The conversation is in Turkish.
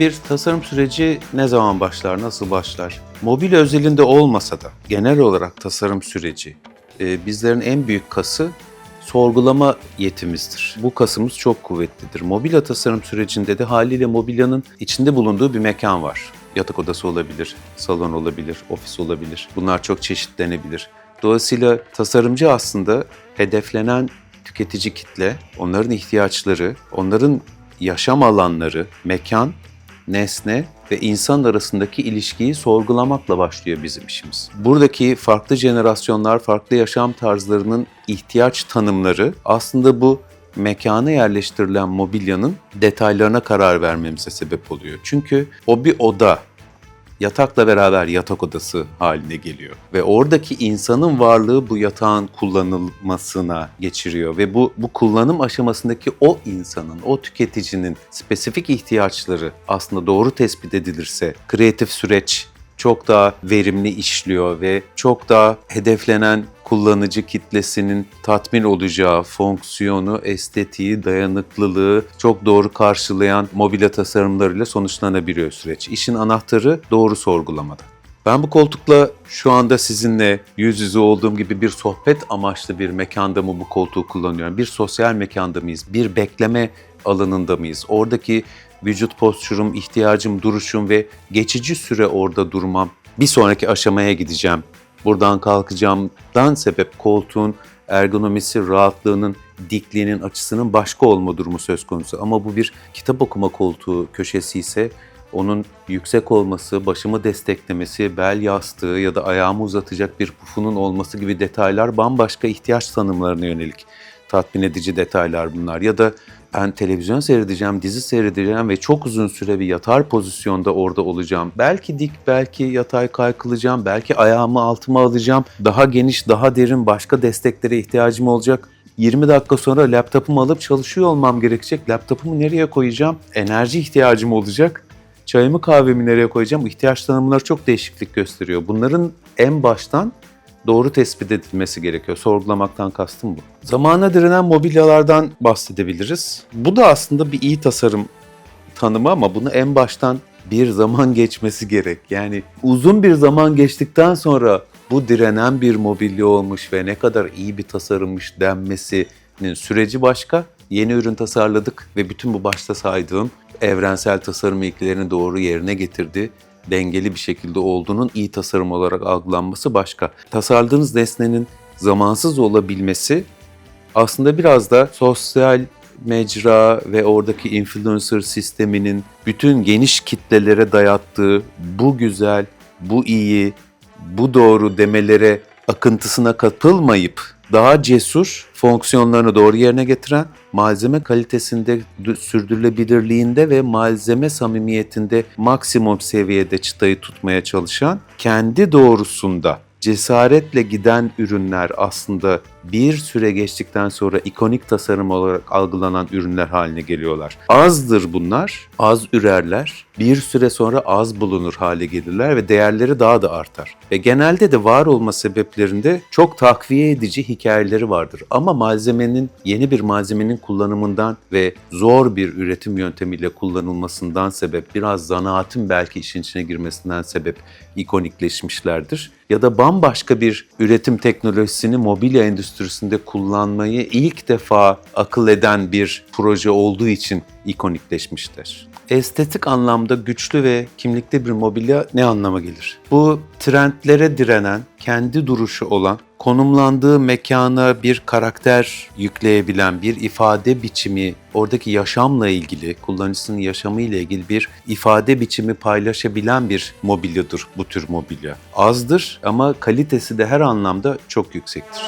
Bir tasarım süreci ne zaman başlar, nasıl başlar? Mobilya özelinde olmasa da genel olarak tasarım süreci e, bizlerin en büyük kası sorgulama yetimizdir. Bu kasımız çok kuvvetlidir. Mobilya tasarım sürecinde de haliyle mobilyanın içinde bulunduğu bir mekan var. Yatak odası olabilir, salon olabilir, ofis olabilir. Bunlar çok çeşitlenebilir. Dolayısıyla tasarımcı aslında hedeflenen tüketici kitle, onların ihtiyaçları, onların yaşam alanları, mekan, nesne ve insan arasındaki ilişkiyi sorgulamakla başlıyor bizim işimiz. Buradaki farklı jenerasyonlar, farklı yaşam tarzlarının ihtiyaç tanımları aslında bu mekana yerleştirilen mobilyanın detaylarına karar vermemize sebep oluyor. Çünkü o bir oda, yatakla beraber yatak odası haline geliyor. Ve oradaki insanın varlığı bu yatağın kullanılmasına geçiriyor. Ve bu, bu kullanım aşamasındaki o insanın, o tüketicinin spesifik ihtiyaçları aslında doğru tespit edilirse kreatif süreç çok daha verimli işliyor ve çok daha hedeflenen kullanıcı kitlesinin tatmin olacağı fonksiyonu, estetiği, dayanıklılığı çok doğru karşılayan mobilya tasarımlarıyla sonuçlanabiliyor süreç. İşin anahtarı doğru sorgulamada. Ben bu koltukla şu anda sizinle yüz yüze olduğum gibi bir sohbet amaçlı bir mekanda mı bu koltuğu kullanıyorum? Bir sosyal mekanda mıyız? Bir bekleme alanında mıyız? Oradaki vücut postürüm, ihtiyacım, duruşum ve geçici süre orada durmam. Bir sonraki aşamaya gideceğim. Buradan kalkacağımdan sebep koltuğun ergonomisi, rahatlığının, dikliğinin, açısının başka olma durumu söz konusu. Ama bu bir kitap okuma koltuğu köşesi ise onun yüksek olması, başımı desteklemesi, bel yastığı ya da ayağımı uzatacak bir pufunun olması gibi detaylar bambaşka ihtiyaç tanımlarına yönelik tatmin edici detaylar bunlar. Ya da ben televizyon seyredeceğim, dizi seyredeceğim ve çok uzun süre bir yatar pozisyonda orada olacağım. Belki dik, belki yatay kaykılacağım, belki ayağımı altıma alacağım. Daha geniş, daha derin başka desteklere ihtiyacım olacak. 20 dakika sonra laptopumu alıp çalışıyor olmam gerekecek. Laptopumu nereye koyacağım? Enerji ihtiyacım olacak. Çayımı kahvemi nereye koyacağım? İhtiyaç tanımları çok değişiklik gösteriyor. Bunların en baştan doğru tespit edilmesi gerekiyor. Sorgulamaktan kastım bu. Zamana direnen mobilyalardan bahsedebiliriz. Bu da aslında bir iyi tasarım tanımı ama bunu en baştan bir zaman geçmesi gerek. Yani uzun bir zaman geçtikten sonra bu direnen bir mobilya olmuş ve ne kadar iyi bir tasarımmış denmesinin süreci başka. Yeni ürün tasarladık ve bütün bu başta saydığım evrensel tasarım ilkelerini doğru yerine getirdi dengeli bir şekilde olduğunun iyi tasarım olarak algılanması başka. Tasarladığınız nesnenin zamansız olabilmesi aslında biraz da sosyal mecra ve oradaki influencer sisteminin bütün geniş kitlelere dayattığı bu güzel, bu iyi, bu doğru demelere akıntısına katılmayıp daha cesur, fonksiyonlarını doğru yerine getiren, malzeme kalitesinde, sürdürülebilirliğinde ve malzeme samimiyetinde maksimum seviyede çıtayı tutmaya çalışan, kendi doğrusunda cesaretle giden ürünler aslında bir süre geçtikten sonra ikonik tasarım olarak algılanan ürünler haline geliyorlar. Azdır bunlar, az ürerler, bir süre sonra az bulunur hale gelirler ve değerleri daha da artar. Ve genelde de var olma sebeplerinde çok takviye edici hikayeleri vardır. Ama malzemenin, yeni bir malzemenin kullanımından ve zor bir üretim yöntemiyle kullanılmasından sebep, biraz zanaatin belki işin içine girmesinden sebep ikonikleşmişlerdir. Ya da bambaşka bir üretim teknolojisini mobilya endüstrisinde kullanmayı ilk defa akıl eden bir proje olduğu için ikonikleşmiştir. Estetik anlamda güçlü ve kimlikli bir mobilya ne anlama gelir? Bu trendlere direnen, kendi duruşu olan, konumlandığı mekana bir karakter yükleyebilen bir ifade biçimi, oradaki yaşamla ilgili, kullanıcısının yaşamıyla ilgili bir ifade biçimi paylaşabilen bir mobilyadır bu tür mobilya. Azdır ama kalitesi de her anlamda çok yüksektir.